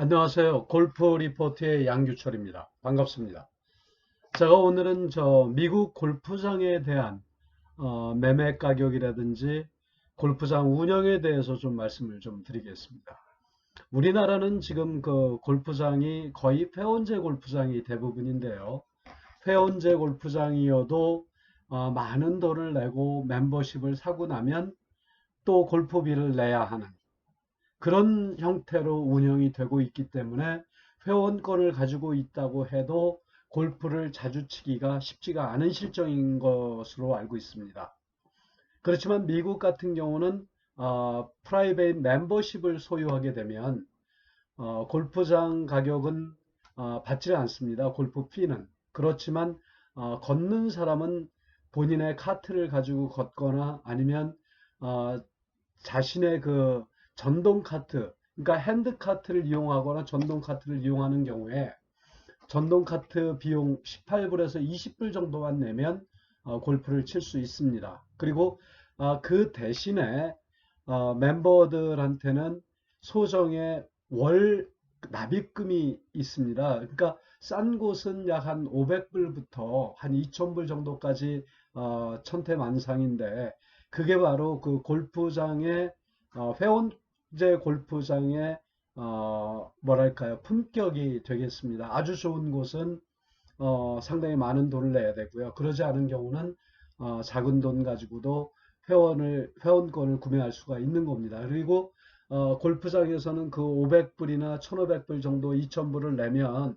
안녕하세요. 골프 리포트의 양규철입니다. 반갑습니다. 제가 오늘은 저 미국 골프장에 대한 어, 매매 가격이라든지 골프장 운영에 대해서 좀 말씀을 좀 드리겠습니다. 우리나라는 지금 그 골프장이 거의 회원제 골프장이 대부분인데요. 회원제 골프장이어도 어, 많은 돈을 내고 멤버십을 사고 나면 또 골프비를 내야 하는 그런 형태로 운영이 되고 있기 때문에 회원권을 가지고 있다고 해도 골프를 자주 치기가 쉽지가 않은 실정인 것으로 알고 있습니다. 그렇지만 미국 같은 경우는 어, 프라이베이트 멤버십을 소유하게 되면 어, 골프장 가격은 어, 받지 않습니다. 골프 피는. 그렇지만 어, 걷는 사람은 본인의 카트를 가지고 걷거나 아니면 어, 자신의 그 전동 카트, 그러니까 핸드 카트를 이용하거나 전동 카트를 이용하는 경우에 전동 카트 비용 18불에서 20불 정도만 내면 어, 골프를 칠 수 있습니다. 그리고 어, 그 대신에 어, 멤버들한테는 소정의 월 납입금이 있습니다. 그러니까 싼 곳은 약 한 500불부터 한 2000불 정도까지 어, 천태만상인데 그게 바로 그 골프장의 어, 회원 제 골프장의 어, 뭐랄까요 품격이 되겠습니다. 아주 좋은 곳은 어, 상당히 많은 돈을 내야 되고요. 그러지 않은 경우는 어, 작은 돈 가지고도 회원을 회원권을 구매할 수가 있는 겁니다. 그리고 어, 골프장에서는 그 500불이나 1500불 정도 2000불을 내면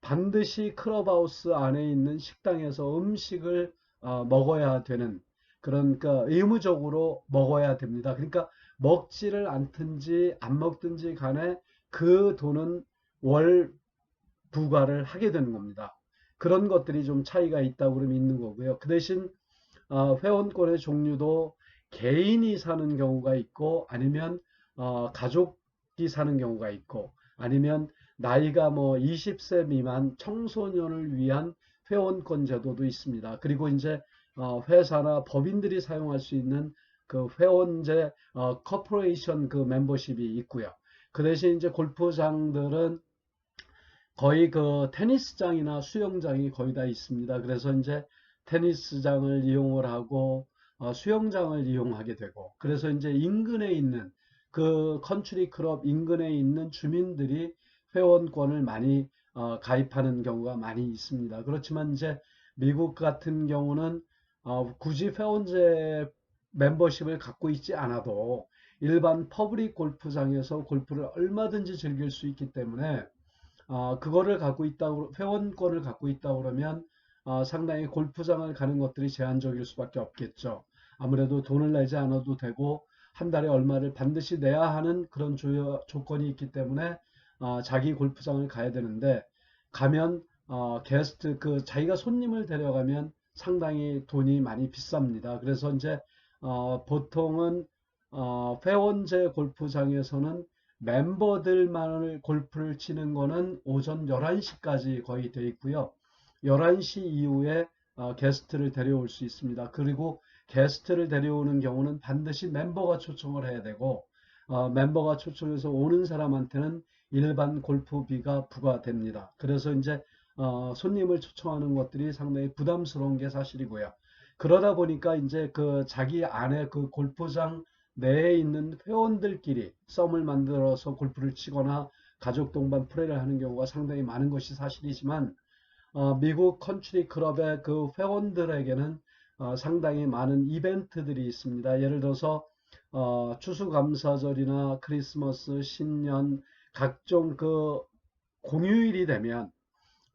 반드시 클럽하우스 안에 있는 식당에서 음식을 어, 먹어야 되는 그러니까 의무적으로 먹어야 됩니다. 그러니까 먹지를 않든지 안 먹든지 간에 그 돈은 월 부과를 하게 되는 겁니다. 그런 것들이 좀 차이가 있다고 그러면 있는 거고요. 그 대신 어, 회원권의 종류도 개인이 사는 경우가 있고 아니면 어, 가족이 사는 경우가 있고 아니면 나이가 뭐 20세 미만 청소년을 위한 회원권 제도도 있습니다. 그리고 이제 어, 회사나 법인들이 사용할 수 있는 그 회원제 어, 커퍼레이션 그 멤버십이 있고요. 그 대신 이제 골프장들은 거의 그 테니스장이나 수영장이 거의 다 있습니다. 그래서 이제 테니스장을 이용을 하고 어, 수영장을 이용하게 되고 그래서 이제 인근에 있는 그 컨트리 클럽 인근에 있는 주민들이 회원권을 많이 어, 가입하는 경우가 많이 있습니다. 그렇지만 이제 미국 같은 경우는 어, 굳이 회원제 멤버십을 갖고 있지 않아도 일반 퍼블릭 골프장에서 골프를 얼마든지 즐길 수 있기 때문에 어, 그거를 갖고 있다고 회원권을 갖고 있다 그러면 어, 상당히 골프장을 가는 것들이 제한적일 수밖에 없겠죠. 아무래도 돈을 내지 않아도 되고 한 달에 얼마를 반드시 내야 하는 그런 조, 조건이 있기 때문에 어, 자기 골프장을 가야 되는데 가면 어, 게스트 그 자기가 손님을 데려가면 상당히 돈이 많이 비쌉니다. 그래서 이제 어, 보통은 어, 회원제 골프장에서는 멤버들만을 골프를 치는 거는 오전 11시까지 거의 되어 있고요. 11시 이후에 어, 게스트를 데려올 수 있습니다. 그리고 게스트를 데려오는 경우는 반드시 멤버가 초청을 해야 되고 어, 멤버가 초청해서 오는 사람한테는 일반 골프비가 부과됩니다. 그래서 이제 어, 손님을 초청하는 것들이 상당히 부담스러운 게 사실이고요. 그러다 보니까 이제 그 자기 안에 그 골프장 내에 있는 회원들끼리 썸을 만들어서 골프를 치거나 가족 동반 플레이를 하는 경우가 상당히 많은 것이 사실이지만 어, 미국 컨트리 클럽의 그 회원들에게는 어, 상당히 많은 이벤트들이 있습니다. 예를 들어서 어, 추수감사절이나 크리스마스, 신년 각종 그 공휴일이 되면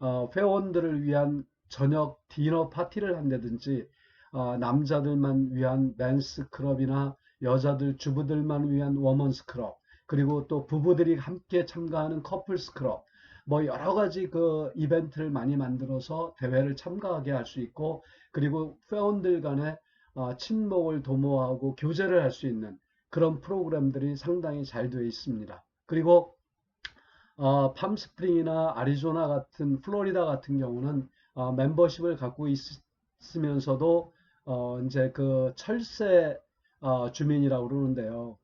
어, 회원들을 위한 저녁 디너 파티를 한다든지 어, 남자들만 위한 맨스 클럽이나 여자들 주부들만 위한 워먼스 클럽 그리고 또 부부들이 함께 참가하는 커플스 클럽 뭐 여러 가지 그 이벤트를 많이 만들어서 대회를 참가하게 할 수 있고 그리고 회원들 간에 어, 친목을 도모하고 교제를 할 수 있는 그런 프로그램들이 상당히 잘 되어 있습니다. 그리고 어, 팜스프링이나 아리조나 같은 플로리다 같은 경우는 어, 멤버십을 갖고 있, 으면서도 어, 이제 그 철새 어, 주민이라고 그러는데요.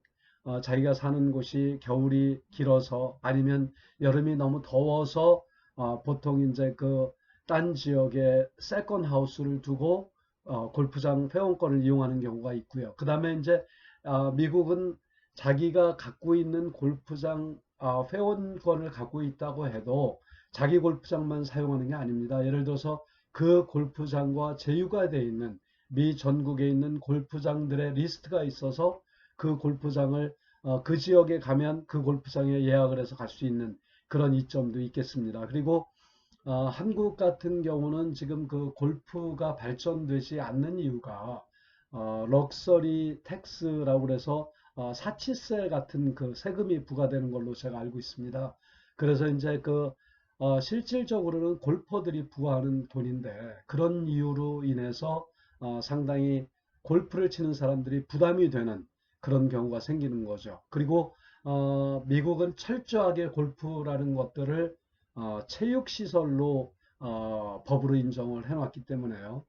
어, 자기가 사는 곳이 겨울이 길어서 아니면 여름이 너무 더워서 어, 보통 이제 그 딴 지역에 세컨 하우스를 두고 어, 골프장 회원권을 이용하는 경우가 있고요. 그 다음에 이제 어, 미국은 자기가 갖고 있는 골프장 어, 회원권을 갖고 있다고 해도 자기 골프장만 사용하는 게 아닙니다. 예를 들어서 그 골프장과 제휴가 되어 있는 미 전국에 있는 골프장들의 리스트가 있어서 그 골프장을 어, 그 지역에 가면 그 골프장에 예약을 해서 갈 수 있는 그런 이점도 있겠습니다. 그리고 어, 한국 같은 경우는 지금 그 골프가 발전되지 않는 이유가 어, 럭셔리 텍스라고 그래서 어, 사치세 같은 그 세금이 부과되는 걸로 제가 알고 있습니다. 그래서 이제 그 어, 실질적으로는 골퍼들이 부과하는 돈인데 그런 이유로 인해서 어, 상당히 골프를 치는 사람들이 부담이 되는 그런 경우가 생기는 거죠. 그리고 어, 미국은 철저하게 골프라는 것들을 어, 체육시설로 어, 법으로 인정을 해놨기 때문에요.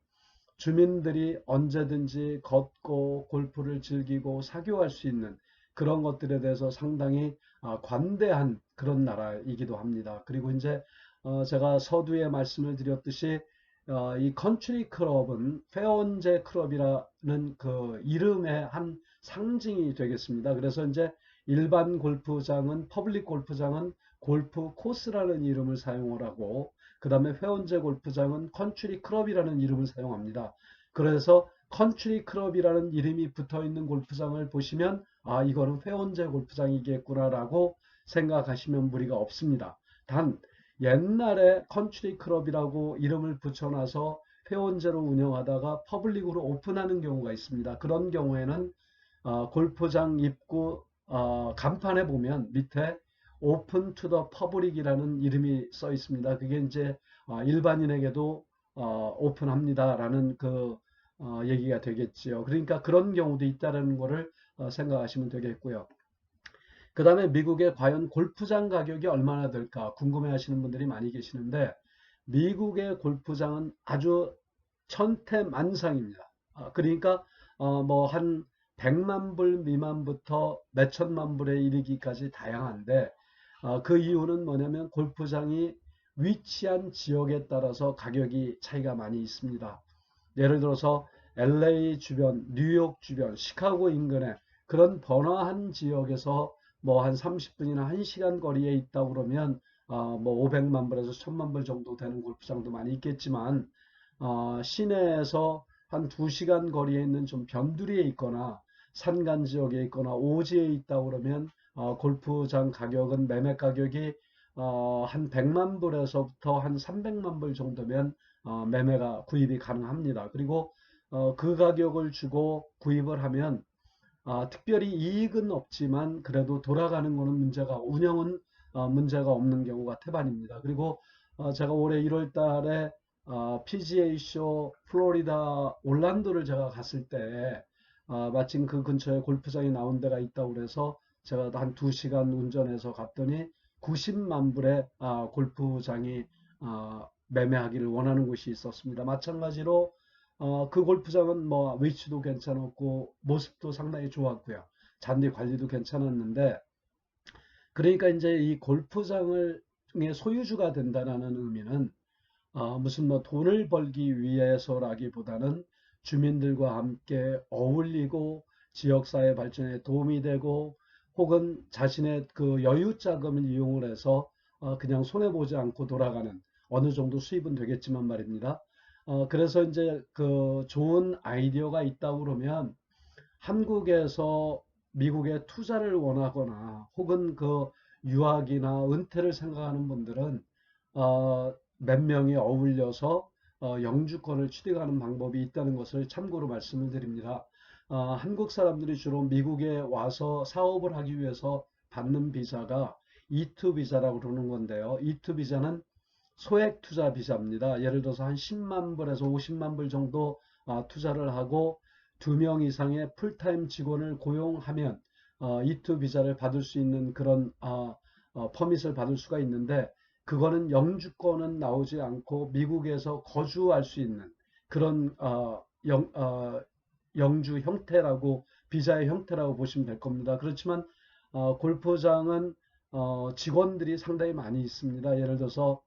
주민들이 언제든지 걷고 골프를 즐기고 사교할 수 있는 그런 것들에 대해서 상당히 어, 관대한 그런 나라이기도 합니다. 그리고 이제 어, 제가 서두에 말씀을 드렸듯이 어, 이 컨트리 클럽은 페어원제 클럽이라는 그 이름의 한 상징이 되겠습니다. 그래서 이제 일반 골프장은 퍼블릭 골프장은 골프 코스라는 이름을 사용을 하고 그 다음에 회원제 골프장은 컨트리 클럽이라는 이름을 사용합니다. 그래서 컨트리 클럽이라는 이름이 붙어 있는 골프장을 보시면 아 이거는 회원제 골프장이겠구나 라고 생각하시면 무리가 없습니다. 단 옛날에 컨트리 클럽이라고 이름을 붙여놔서 회원제로 운영하다가 퍼블릭으로 오픈하는 경우가 있습니다. 그런 경우에는 어, 골프장 입구 어, 간판에 보면 밑에 오픈 투더 퍼블릭이라는 이름이 써 있습니다. 그게 이제 어, 일반인에게도 어, 오픈합니다라는 그 어, 얘기가 되겠지요. 그러니까 그런 경우도 있다는 것을 어, 생각하시면 되겠고요. 그 다음에 미국의 과연 골프장 가격이 얼마나 될까 궁금해 하시는 분들이 많이 계시는데 미국의 골프장은 아주 천태만상입니다. 어, 그러니까 어, 뭐한 100만 불 미만부터 몇 천만 불에 이르기까지 다양한데 어, 그 이유는 뭐냐면 골프장이 위치한 지역에 따라서 가격이 차이가 많이 있습니다. 예를 들어서 LA 주변, 뉴욕 주변, 시카고 인근에 그런 번화한 지역에서 뭐 한 30분이나 1시간 거리에 있다 그러면 어, 뭐 500만 불에서 1000만 불 정도 되는 골프장도 많이 있겠지만 어, 시내에서 한 2시간 거리에 있는 좀 변두리에 있거나 산간 지역에 있거나 오지에 있다 그러면 어, 골프장 가격은 매매 가격이 어, 한 100만 불에서부터 한 300만 불 정도면 어, 매매가 구입이 가능합니다. 그리고 어, 그 가격을 주고 구입을 하면 어, 특별히 이익은 없지만 그래도 돌아가는 거는 문제가 운영은 어, 문제가 없는 경우가 태반입니다. 그리고 어, 제가 올해 1월 달에 PGA 쇼 플로리다 올란도를 제가 갔을 때 마침 그 근처에 골프장이 나온 데가 있다고 그래서 제가 한 2시간 운전해서 갔더니 90만 불의 골프장이 매매하기를 원하는 곳이 있었습니다. 마찬가지로 어, 그 골프장은 뭐 위치도 괜찮았고 모습도 상당히 좋았고요. 잔디 관리도 괜찮았는데 그러니까 이제 이 골프장을 소유주가 된다는 의미는 어, 무슨 뭐 돈을 벌기 위해서라기보다는 주민들과 함께 어울리고 지역사회 발전에 도움이 되고 혹은 자신의 그 여유 자금을 이용을 해서 어, 그냥 손해보지 않고 돌아가는 어느 정도 수입은 되겠지만 말입니다. 어, 그래서 이제 그 좋은 아이디어가 있다고 그러면 한국에서 미국에 투자를 원하거나 혹은 그 유학이나 은퇴를 생각하는 분들은 어, 몇 명이 어울려서 어, 영주권을 취득하는 방법이 있다는 것을 참고로 말씀을 드립니다. 어, 한국 사람들이 주로 미국에 와서 사업을 하기 위해서 받는 비자가 E2 비자라고 그러는 건데요. E2 비자는 소액 투자 비자입니다. 예를 들어서 한 10만 불에서 50만 불 정도 어, 투자를 하고 두 명 이상의 풀타임 직원을 고용하면 어, E2 비자를 받을 수 있는 그런 어, 어, 퍼밋을 받을 수가 있는데 그거는 영주권은 나오지 않고 미국에서 거주할 수 있는 그런 어, 영, 어, 영주 형태라고 비자의 형태라고 보시면 될 겁니다. 그렇지만 어, 골프장은 어, 직원들이 상당히 많이 있습니다. 예를 들어서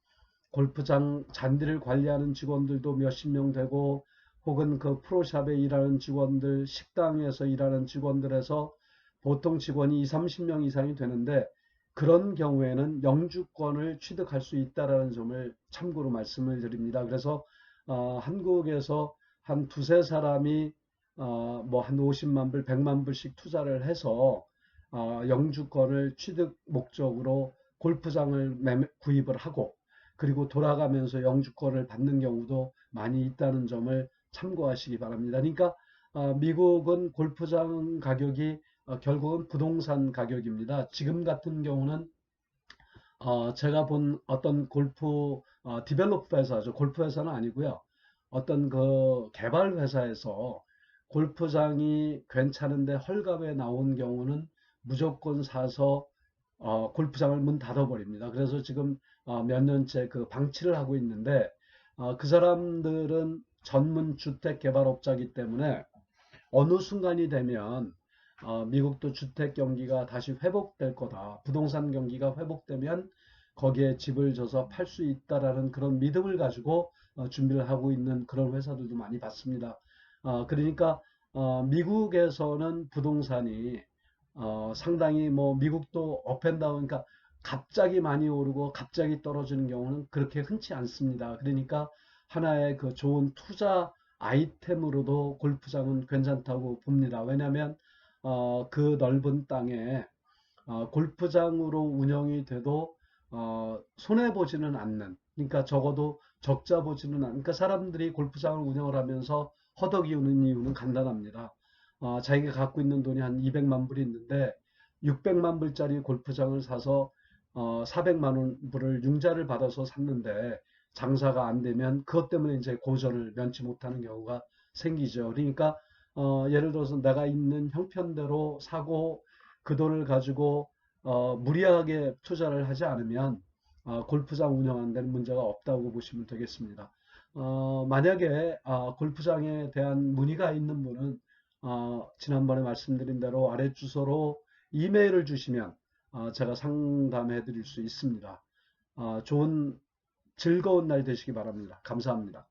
골프장 잔디를 관리하는 직원들도 몇십 명 되고 혹은 그 프로샵에 일하는 직원들, 식당에서 일하는 직원들에서 보통 직원이 2, 30명 이상이 되는데 그런 경우에는 영주권을 취득할 수 있다라는 점을 참고로 말씀을 드립니다. 그래서 어, 한국에서 한 두세 사람이 어, 뭐한 50만 불, 100만 불씩 투자를 해서 어, 영주권을 취득 목적으로 골프장을 매매, 구입을 하고 그리고 돌아가면서 영주권을 받는 경우도 많이 있다는 점을 참고하시기 바랍니다. 그러니까 어, 미국은 골프장 가격이 어, 결국은 부동산 가격입니다. 지금 같은 경우는 어, 제가 본 어떤 골프 어, 디벨롭 회사죠. 골프 회사는 아니고요. 어떤 그 개발 회사에서 골프장이 괜찮은데 헐값에 나온 경우는 무조건 사서 어, 골프장을 문 닫아버립니다. 그래서 지금 어, 몇 년째 그 방치를 하고 있는데 어, 그 사람들은 전문 주택 개발업자이기 때문에 어느 순간이 되면 어, 미국도 주택 경기가 다시 회복될 거다. 부동산 경기가 회복되면 거기에 집을 져서 팔 수 있다라는 그런 믿음을 가지고 어, 준비를 하고 있는 그런 회사들도 많이 봤습니다. 어, 그러니까 어, 미국에서는 부동산이 어, 상당히 뭐 미국도 업앤다운 그러니까 갑자기 많이 오르고 갑자기 떨어지는 경우는 그렇게 흔치 않습니다. 그러니까 하나의 그 좋은 투자 아이템으로도 골프장은 괜찮다고 봅니다. 왜냐하면 어, 그 넓은 땅에 어, 골프장으로 운영이 돼도 어, 손해 보지는 않는 그러니까 적어도 적자 보지는 않는 그러니까 사람들이 골프장을 운영을 하면서 허덕이우는 이유는 간단합니다. 어, 자기가 갖고 있는 돈이 한 200만 불이 있는데 600만 불짜리 골프장을 사서 어, 400만 원 불을 융자를 받아서 샀는데 장사가 안 되면 그것 때문에 이제 고전을 면치 못하는 경우가 생기죠. 그러니까 어, 예를 들어서 내가 있는 형편대로 사고 그 돈을 가지고 어, 무리하게 투자를 하지 않으면 어, 골프장 운영하는 데는 문제가 없다고 보시면 되겠습니다. 어, 만약에 아, 골프장에 대한 문의가 있는 분은 어, 지난번에 말씀드린 대로 아래 주소로 이메일을 주시면 어, 제가 상담해 드릴 수 있습니다. 어, 좋은 즐거운 날 되시기 바랍니다. 감사합니다.